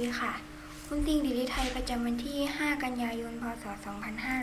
ดีค่ะหุ้นซิ่งดิลิไทยประจำวันที่ 5 กันยายน พศ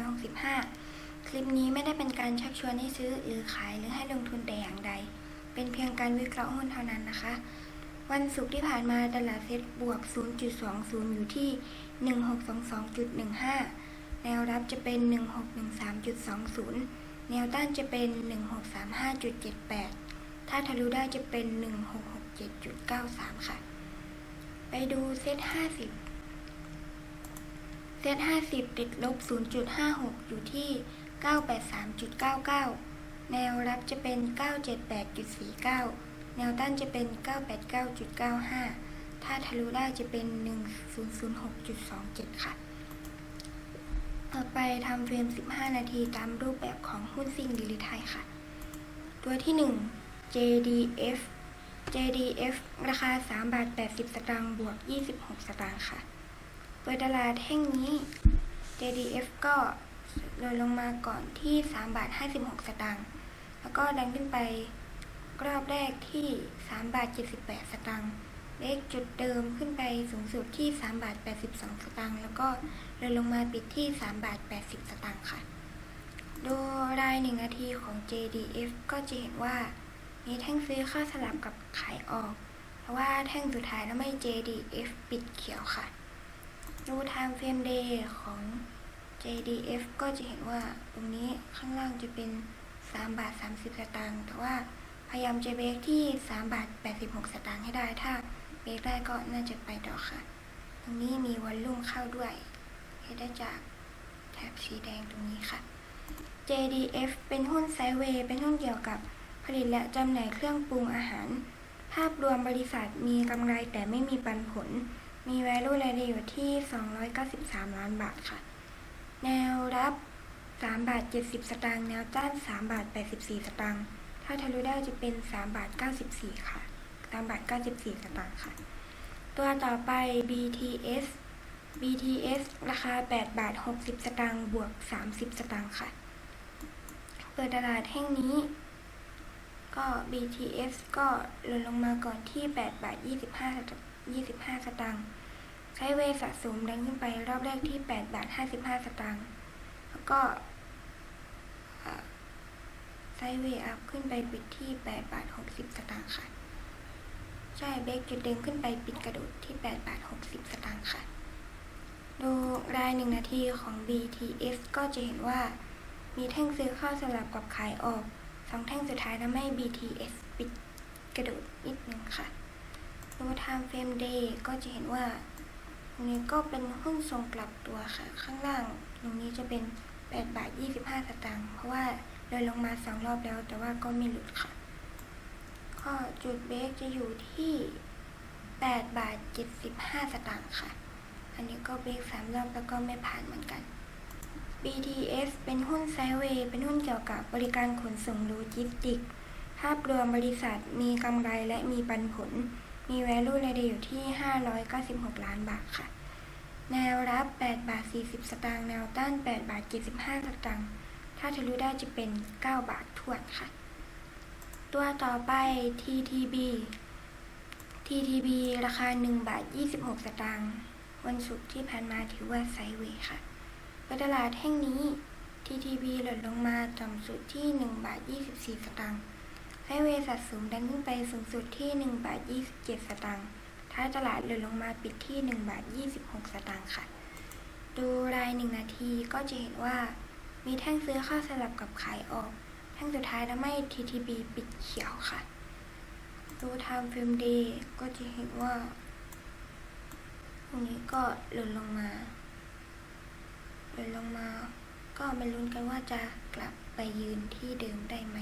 2565 คลิปนี้ไม่ได้เป็นการชักชวนให้ซื้อหรือขายหรือให้ลงทุนแต่อย่างใด เป็นเพียงการวิเคราะห์หุ้นเท่านั้นนะคะ วันศุกร์ที่ผ่านมาตลาดเซ็ตบวก 0.20 อยู่ที่ 1622.15 แนวรับจะเป็น 1613.20 แนวต้านจะเป็น 1635.78 ถ้าทะลุได้จะเป็น 1667.93 ค่ะ ไปดูเซต50เซต50ติดลบ0.56อยู่ที่983.99แนวรับจะเป็น978.49แนวต้านจะเป็น989.95ถ้าทะลุได้จะเป็น1006.27ค่ะ ต่อไปทำเฟรม15นาทีตามรูปแบบของหุ้นซิ่งดิลิไทยค่ะ ตัวที่1 JDF JDF ราคา 3 บาท 80 สตางค์บวก 26 สตางค์ค่ะ เปิดตลาดแห่งนี้ JDF ก็ลดลงมาก่อนที่ 3 บาท 56 สตางค์ แล้วก็ดันขึ้นไปรอบแรกที่ 3 บาท 78 สตางค์ เลขจุดเดิมขึ้นไปสูงสุดที่ 3 บาท 82 สตางค์ แล้วก็ลดลงมาปิดที่ 3 บาท 80 สตางค์ค่ะดูราย1นาทีของ JDF ก็จะเห็นว่า มีแท่งซื้อเข้าสลับกับขายออกเพราะว่าแท่งสุดท้ายแล้วไม่ JDF ปิดเขียวค่ะ ดู time frame day ของ JDF ก็จะเห็นว่าตรงนี้ข้างล่างจะเป็น 3 บาท 30 สตางค์แต่ว่าพยายามจะเบรกที่ 3 บาท 86 สตางค์ให้ได้ ถ้าเบรกได้ก็น่าจะไปต่อค่ะ ตรงนี้มีวอลลุ่มเข้าด้วยเห็นได้จากแถบสีแดงตรงนี้ค่ะ JDF เป็นหุ้นไซเวย์เป็นหุ้นเกี่ยวกับ ผลิตและจำหน่ายเครื่องปรุงอาหาร ภาพรวมบริษัทมีกำไรแต่ไม่มีปันผล มี value รายได้อยู่ที่ 293 ล้านบาทค่ะ แนวรับ 3 บาท 70 สตางค์ แนวต้าน 3 บาท 84 สตางค์ ถ้าทะลุได้จะเป็น 3 บาท 94 ค่ะ 3 บาท 94 สตางค์ค่ะ ตัวต่อไป BTS BTS ราคา 8 บาท 60 สตางค์ บวก 30 สตางค์ค่ะ เปิดตลาดแห่งนี้ ก็ BTS ก็ลดลงมาก่อนที่ 8 บาท 25สตางค์25 สตางค์ใช้เวสะสมดันขึ้นไปรอบแรกที่ 8 บาท 55 สตางค์แล้วก็ไซเวอัพขึ้นไปปิดที่ 8 บาท 60 สตางค์ค่ะ ใช่เบรกจุดเดิมขึ้นไปปิดกระโดดที่ 8 บาท 60 สตางค์ค่ะ ดูราย1นาทีของ BTS ก็จะเห็นว่ามีแท่งซื้อเข้าสลับกับขายออก สองแท่งสุดท้ายทำให้ BTS ปิดกระโดดนิดนึงค่ะดู time frame day ก็จะเห็นว่าตรงนี้ก็เป็นหุ้นทรงกลับตัวค่ะ ข้างล่างตรงนี้จะเป็น8บาท25สตางค์เพราะว่าเดินลงมา2รอบแล้วแต่ว่าก็ไม่หลุดค่ะ ก็จุดเบรกจะอยู่ที่8บาท75สตางค์ค่ะ อันนี้ก็เบรก3รอบแล้วก็ไม่ผ่านเหมือนกัน BTS เป็นหุ้นไซเวย์เป็นหุ้นเกี่ยวกับบริการขนส่งโลจิสติกส์ภาพรวมบริษัทมีกำไรและมีปันผล มี value รายได้อยู่ที่ 596 ล้านบาทค่ะ แนวรับ 8 บาท 40 สตางค์ แนวต้าน 8 บาท 75 สตางค์ ถ้าทะลุได้จะเป็น 9 บาททวนค่ะ ตัวต่อไป TTB TTB ราคา 1 บาท 26 สตางค์ วันศุกร์ที่ผ่านมาถือว่าไซเวย์ค่ะ เปิดตลาดแห่งนี้ TTB ลดลงมาต่ำสุดที่ 1 บาท 24 สตางค์ให้เวย์สะสมดันขึ้นไปสูงสุดที่ 1 บาท 27 สตางค์ถ้ายตลาดลดลงมาปิดที่ 1 บาท 26 สตางค์ค่ะ ดูราย1นาทีก็จะเห็นว่า มีแท่งซื้อเข้าสลับกับขายออก แท่งสุดท้ายทำให้ TTB ปิดเขียวค่ะ ดู time frame day ก็จะเห็นว่าตรงนี้ก็หล่นลงมา นลงมา ก็มาลุ้นกันว่าจะกลับไปยืนที่เดิมได้ไหม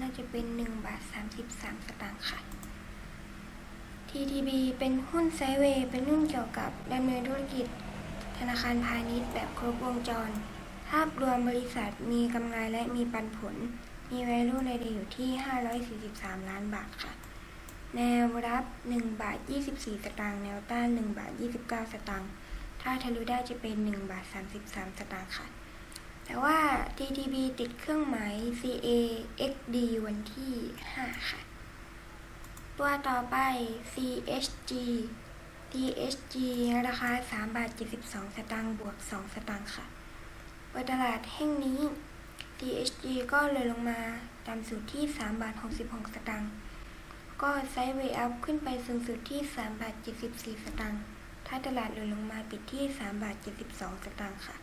น่าจะเป็น 1 บาท 33 สตางค์ค่ะ TTB เป็นหุ้นไซเวย์เป็นหุ้นเกี่ยวกับดำเนินธุรกิจ ธนาคารพาณิชย์แบบครบวงจร ภาพรวมบริษัทมีกำไรและมีปันผล มี value รายได้อยู่ที่ 543 ล้านบาทค่ะ แนวรับ 1 บาท 24 สตางค์ แนวต้าน 1 บาท 29 สตางค์ ถ้าทะลุได้จะเป็น1บาท33สตางค์ค่ะ แต่ว่า TTB ติดเครื่องหมาย CA XD วันที่ 5 ค่ะ ตัวต่อไป CHG DHG ราคา3บาท72 สตางค์บวก 2 สตางค์ค่ะเปิดตลาดแห่งนี้ DHG ก็เลยลงมาตามสูตรที่3บาท66 สตางค์ ก็ไซด์เวย์อัพขึ้นไปสูงสุดที่3บาท74 สตางค์ ถ้าตลาดเลยลงมาปิดที่ 3 บาท 72 สตางค์ค่ะ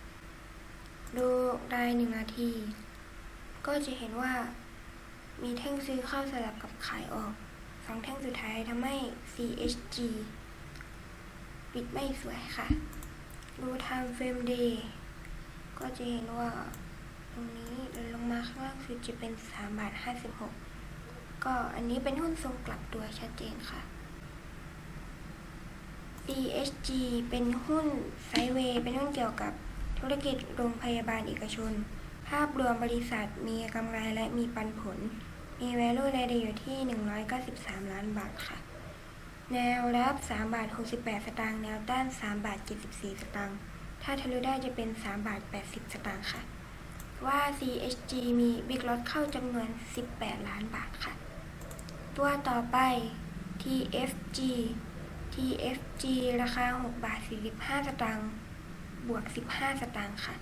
ดูรายหนึ่งนาที ก็จะเห็นว่ามีแท่งซื้อเข้าสลับกับขายออกสองแท่งสุดท้ายทำให้ CHG ปิดไม่สวยค่ะ ดู time frame day ก็จะเห็นว่าตรงนี้เดินลงมาข้างล่างสุดจะเป็น3บาท56 ก็อันนี้เป็นหุ้นทรงกลับตัวชัดเจนค่ะ CHG เป็นหุ้นไซเวย์เป็นหุ้นเกี่ยวกับธุรกิจโรงพยาบาลเอกชน ภาพรวมบริษัทมีกำไรและมีปันผล มี value รายได้อยู่ที่ 193 ล้านบาทค่ะ แนวรับ 3 บาท 68 สตางค์ แนวต้าน 3 บาท 74 สตางค์ ถ้าทะลุได้จะเป็น 3 บาท 80 สตางค์ค่ะ ว่า CHG มี Big Lot เข้าจำนวน 18 ล้านบาทค่ะ ตัวต่อไป TFG TFG ราคา 6 บาท 45 สตางค์ บวก 15 สตางค์ค่ะ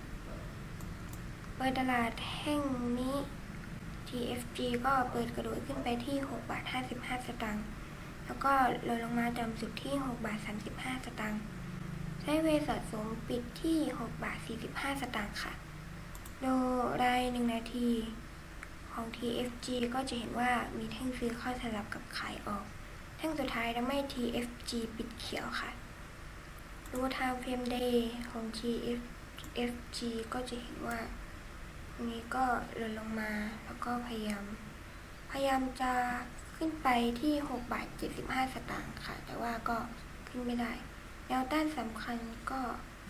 เปิดตลาดแห่งนี้ TFG ก็เปิดกระโดดขึ้นไปที่ 6 บาท 55 สตางค์ แล้วก็ลดลงมาจำสุดที่ 6 บาท 35 สตางค์ใช้เวสะสมปิดที่ 6 บาท 45 สตางค์ค่ะ โดราย1นาทีของ TFG ก็จะเห็นว่ามีแท่งซื้อเข้าสลับกับขายออก แท่งสุดท้ายทำให้ TFG ปิดเขียวค่ะ ดู time frame day ของ TFG ก็จะเห็นว่านี้ก็ลดลงมาแล้วก็พยายาม พยายามจะขึ้นไปที่ 6 บาท 75 สตางค์ค่ะ แต่ว่าก็ขึ้นไม่ได้ แนวต้านสำคัญก็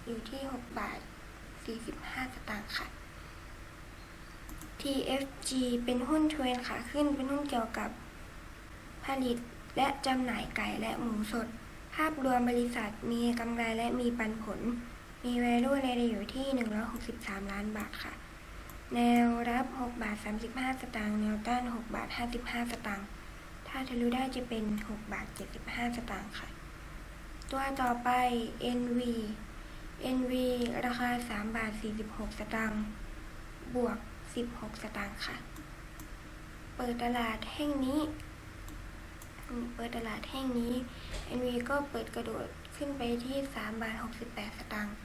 อยู่ที่ 6 บาท 45 สตางค์ค่ะ TFG เป็นหุ้นเทรนขาขึ้นเป็นหุ้นเกี่ยวกับผลิต และจำหน่ายไก่และหมูสด ภาพรวมบริษัทมีกำไรและมีปันผล มี value รายได้อยู่ที่ 163 ล้านบาทค่ะ แนวรับ 6 บาท 35 สตางค์ แนวต้าน 6 บาท 55 สตางค์ ถ้าทะลุได้จะเป็น 6 บาท 75 สตางค์ค่ะ ตัวต่อไป NV NV ราคา 3 บาท 46 สตางค์ บวก 16 สตางค์ค่ะ เปิดตลาดแห่งนี้ เปิดตลาดแห่งนี้ NV ก็เปิดกระโดดขึ้นไปที่ 3 บาท 68 สตางค์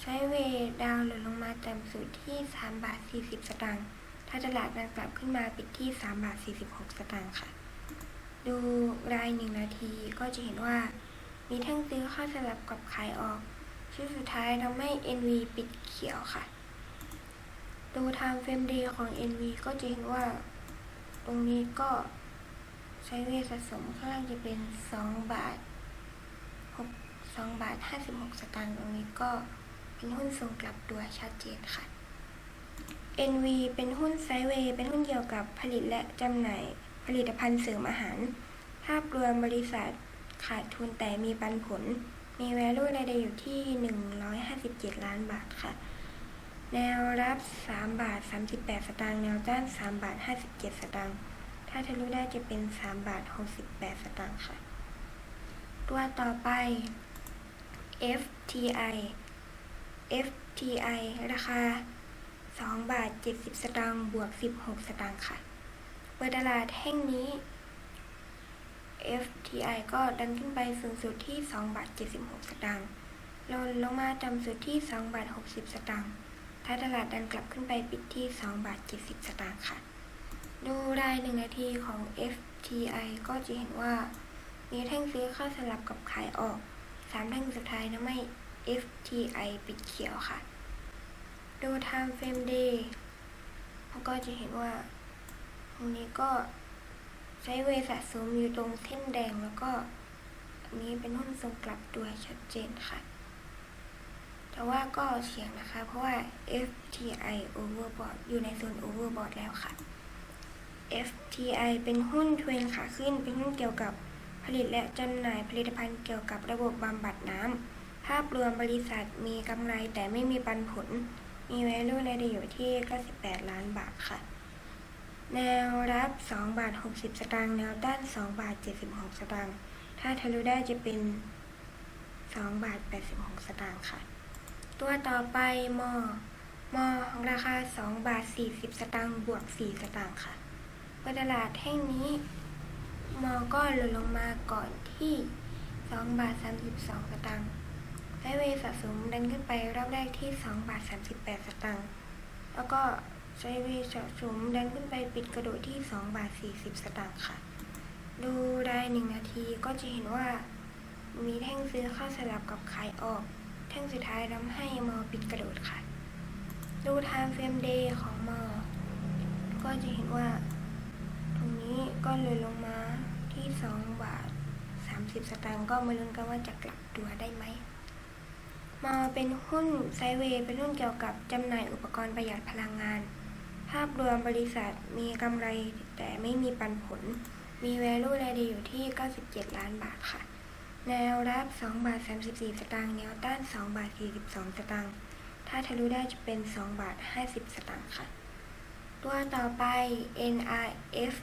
ใช้เวดาวหลดลงมาต่ำสุดที่ 3 บาท 40 สตางค์ถ้าตลาดมันกลับขึ้นมาปิดที่ 3 บาท 46 สตางค์ค่ะ ดูรายหนึ่งนาทีก็จะเห็นว่า มีแท่งซื้อเข้าสลับกับขายออกชื่อสุดท้ายทำให้ NV ปิดเขียวค่ะ ดู time frame day ของ NV ก็จะเห็นว่า ตรงนี้ก็ ใช้เวทสะสมข้างล่างจะเป็น2บาท6 2บาท56สตางค์ตรงนี้ก็เป็นหุ้นส่งกลับตัวชัดเจนค่ะ NV เป็นหุ้นไซด์เวย์เป็นหุ้นเกี่ยวกับผลิตและจำหน่ายผลิตภัณฑ์เสริมอาหาร ภาพรวมบริษัทขาดทุนแต่มีปันผล มี value รายได้อยู่ที่ 157 ล้านบาทค่ะ แนวรับ 3 บาท 38 สตางค์ แนวต้าน 3 บาท 57 สตางค์ ถ้าทะลุได้จะเป็น3บาท68 สตางค์ค่ะ ตัวต่อไป FTI FTI ราคา 2 บาท 70 สตางค์บวก 16 สตางค์ค่ะ เปิดตลาดแห่งนี้ FTI ก็ดันขึ้นไปสูงสุดที่ 2 บาท 76 สตางค์ลงลงมาต่ำสุดที่ 2 บาท 60 สตางค์ถ้าตลาดดันกลับขึ้นไปปิดที่ 2 บาท 70 สตางค์ค่ะ ดูราย1นาทีของ FTI ก็จะเห็นว่า มีแท่งซื้อเข้าสลับกับขายออก3แท่งสุดท้ายทำให้ FTI ปิดเขียวค่ะ ดู time frame day ก็จะเห็นว่าตรงนี้ก็ใช้เวย์สะสมอยู่ตรงเส้นแดงแล้วก็อันนี้เป็นหุ้นทรงกลับตัวชัดเจนค่ะ แต่ว่าก็เฉียงนะคะ เพราะว่า FTI overbought อยู่ในโซน overbought แล้วค่ะ FTI เป็นหุ้นเทรนขาขึ้น เป็นหุ้นเกี่ยวกับผลิตและจำหน่ายผลิตภัณฑ์เกี่ยวกับระบบบำบัดน้ำ ภาพรวมบริษัทมีกำไรแต่ไม่มีปันผล มี value รายได้อยู่ที่ 98 ล้านบาทค่ะ แนวรับ 2 บาท 60 สตางค์ แนวต้าน 2 บาท 76 สตางค์ ถ้าทะลุได้จะเป็น 2 บาท 86 สตางค์ค่ะ ตัวต่อไปมอมอของราคา 2 บาท 40 สตางค์ บวก 4 สตางค์ค่ะ บนตลาดแห่งนี้ มอก็หล่นลงมาก่อนที่2บาท32 สตางค์ไซด์เวสะสมดันขึ้นไปรอบแรกที่2บาท38 สตางค์แล้วก็ไซเวสะสมดันขึ้นไปปิดกระโดดที่2บาท40 สตางค์ค่ะ ดูรายหนึ่งนาทีก็จะเห็นว่า มีแท่งซื้อเข้าสลับกับขายออก แท่งสุดท้ายทำให้มอปิดกระโดดค่ะ ดู time frame day ของมอก็จะเห็นว่า ก็เลยลงมาที่ 2 บาท 30 สตางค์ก็มาลุ้นกันว่าจะกลับตัวได้ไหม มาเป็นหุ้นไซเวย์เป็นหุ้นเกี่ยวกับจำหน่ายอุปกรณ์ประหยัดพลังงาน ภาพรวมบริษัทมีกำไรแต่ไม่มีปันผล มี value รายเดอยู่ที่ 97 ล้านบาทค่ะ แนวรับ 2 บาท 34 สตางค์แนวต้าน 2 บาท 42 สตางค์ถ้าทะลุได้จะเป็น 2 บาท 50 สตางค์ค่ะ ตัวต่อไป NRF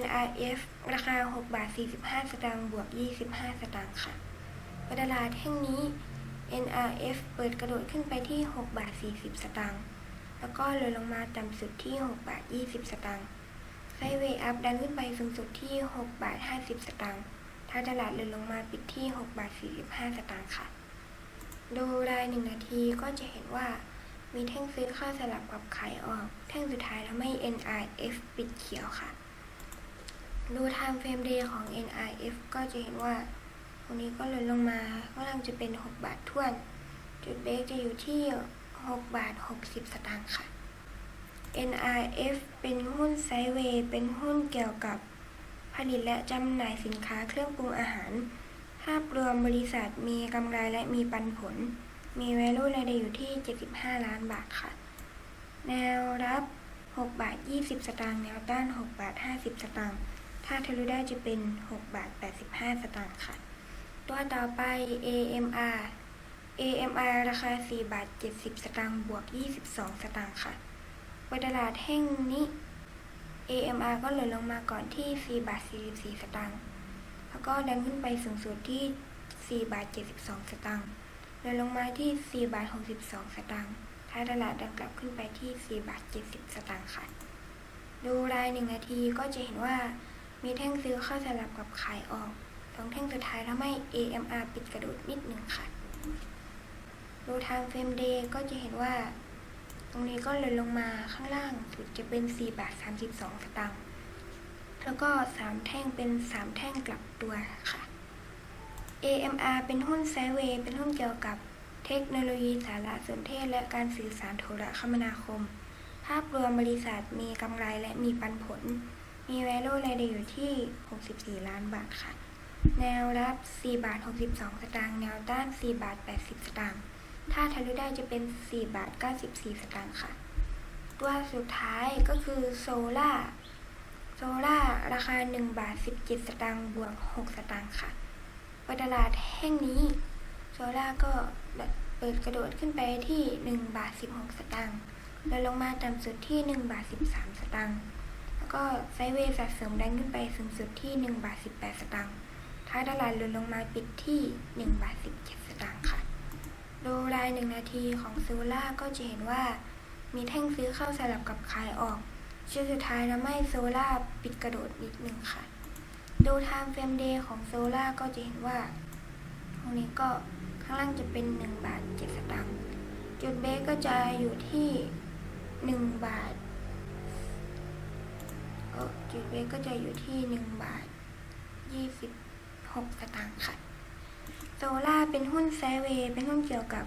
NRF ราคา 6 บาท 45 สตางค์บวก 25 สตางค์ค่ะตลาดแห่งนี้ NRF เปิดกระโดดขึ้นไปที่ 6 บาท 40 สตางค์ แล้วก็เลยลงมาต่ำสุดที่ 6 บาท 20 สตางค์ไซเวย์อัพดันขึ้นไปสูงสุดที่ 6 บาท 50 สตางค์ถ้าตลาดเลยลงมาปิดที่ 6 บาท 45 สตางค์ค่ะ ดูรายหนึ่งนาทีก็จะเห็นว่ามีแท่งซื้อเข้าสลับกับขายออก แท่งสุดท้ายทำให้ NRF ปิดเขียวค่ะ ดู time frame day ของ NRF ก็จะเห็นว่าตรงนี้ก็เลยลงมาก็กำลังจะเป็น 6 บาททวน จุดเบรกจะอยู่ที่ 6 บาท 60 สตางค์ค่ะ NRF เป็นหุ้นไซเวย์เป็นหุ้นเกี่ยวกับผลิตและจำหน่ายสินค้าเครื่องปรุงอาหาร ภาพรวมบริษัทมีกำไรและมีปันผล มี value รายได้อยู่ที่ 75 ล้านบาทค่ะ แนวรับ 6 บาท 20 สตางค์ แนวต้าน 6 บาท 50 สตางค์ ถ้าเทลุได้จะเป็น 6 บาท 85 สตางค์ค่ะ ตัวต่อไป AMR AMR ราคา 4 บาท 70 สตางค์บวก 22 สตางค์ค่ะบนตลาดแห่งนี้ AMR ก็เลยลงมาก่อนที่ 4 บาท 44 สตางค์ แล้วก็ดันขึ้นไปสูงสุดที่ 4 บาท 72 สตางค์ลยลงมาที่ 4 บาท 62 สตางค์ถ้าตลาดดันกลับขึ้นไปที่ 4 บาท 70 สตางค์ค่ะ ดูรายหนึ่งนาทีก็จะเห็นว่า มีแท่งซื้อเข้าสลับกับขายออกสองแท่งสุดท้ายทำให้ AMR ปิดกระโดดนิดหนึ่งค่ะ ดู time frame day ก็จะเห็นว่า ตรงนี้ก็เลยลงมาข้างล่างสุดจะเป็น 4 บาท 32 สตางค์ แล้วก็ 3 แท่งเป็น 3 แท่งกลับตัวค่ะ AMR เป็นหุ้นไซเวย์เป็นหุ้นเกี่ยวกับเทคโนโลยีสารสนเทศและการสื่อสารโทรคมนาคม ภาพรวมบริษัทมีกำไรและมีปันผล มี value รายได้อยู่ที่ 64 ล้านบาทค่ะ แนวรับ 4 บาท 62 สตางค์ แนวต้าน 4 บาท 80 สตางค์ ถ้าทะลุได้จะเป็น 4 บาท 94 สตางค์ค่ะ ตัวสุดท้ายก็คือโซล่า โซล่าราคา 1 บาท 17 สตางค์ บวก 6 สตางค์ค่ะบนตลาดแห่งนี้ โซล่าก็เปิดกระโดดขึ้นไปที่ 1 บาท 16 สตางค์แล้วลงมาต่ำสุดที่ 1 บาท 13 สตางค์ ก็ไซด์เวย์สะสมดันขึ้นไปสูงสุดที่ 1 บาท 18 สตางค์ท้ายตลาดลดลงมาปิดที่ 1 บาท 17 สตางค์ค่ะ ดูรายหนึ่งนาทีของโซล่าก็จะเห็นว่า มีแท่งซื้อเข้าสลับกับขายออกชื่อสุดท้ายทำให้โซล่าปิดกระโดดนิดหนึ่งค่ะ ดู time frame day ของโซล่าก็จะเห็นว่า ตรงนี้ก็ข้างล่างจะเป็น 1 บาท 7 สตางค์ จุดเบรกก็จะอยู่ที่ 1 บาท เออจุดเบรกก็จะอยู่ที่ 1 บาท 26สตางค์ค่ะ โซล่าเป็นหุ้นไซเวย์เป็นหุ้นเกี่ยวกับ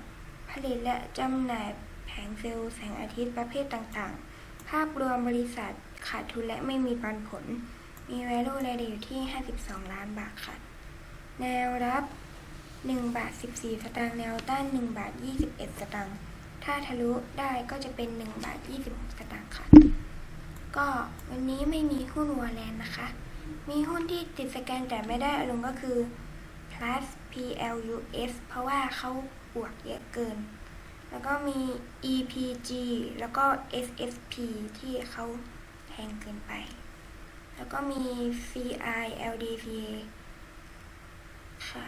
ผลิตและจำหน่ายแผงเซลล์แสงอาทิตย์ประเภทต่างๆ ภาพรวมบริษัทขาดทุนและไม่มีปันผล มี value รายได้อยู่ที่ 52 ล้านบาทค่ะ แนวรับ 1 บาท 14 สตางค์ แนวต้าน 1 บาท 21 สตางค์ ถ้าทะลุได้ก็จะเป็น 1 บาท 26 สตางค์ค่ะ ก็วันนี้ไม่มีหุ้นวอลแลนด์นะคะ มีหุ้นที่ติดสแกนแต่ไม่ได้อลงก็คือ plus PLUS เพราะว่าเขาบวกเยอะเกิน แล้วก็มี EPG แล้วก็ SSP ที่เขาแพงเกินไป แล้วก็มี CI LDPA ค่ะ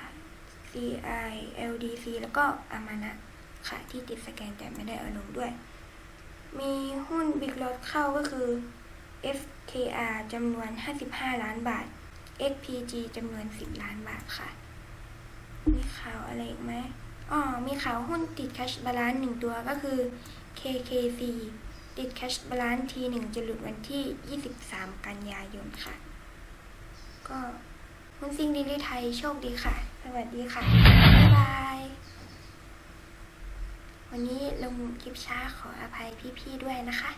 CI LDC แล้วก็อามานะค่ะที่ติดสแกนแต่ไม่ได้อาลงด้วย มีหุ้นบิ๊กลอตเข้าก็คือ FKR จำนวน 55 ล้านบาท XPG จำนวน 10 ล้านบาทค่ะ มีข่าวอะไรอีกไหมอ๋อ มีข่าวหุ้นติด Cash Balance หนึ่งตัวก็คือ KKC ติด Cash Balance ทีหนึ่งจะหลุดวันที่ 23 กันยายนค่ะ ก็หุ้นซิงดีลิไทยโชคดีค่ะ สวัสดีค่ะ บ๊ายบาย วันนี้ลงคลิปช้าขออภัยพี่ๆด้วยนะคะ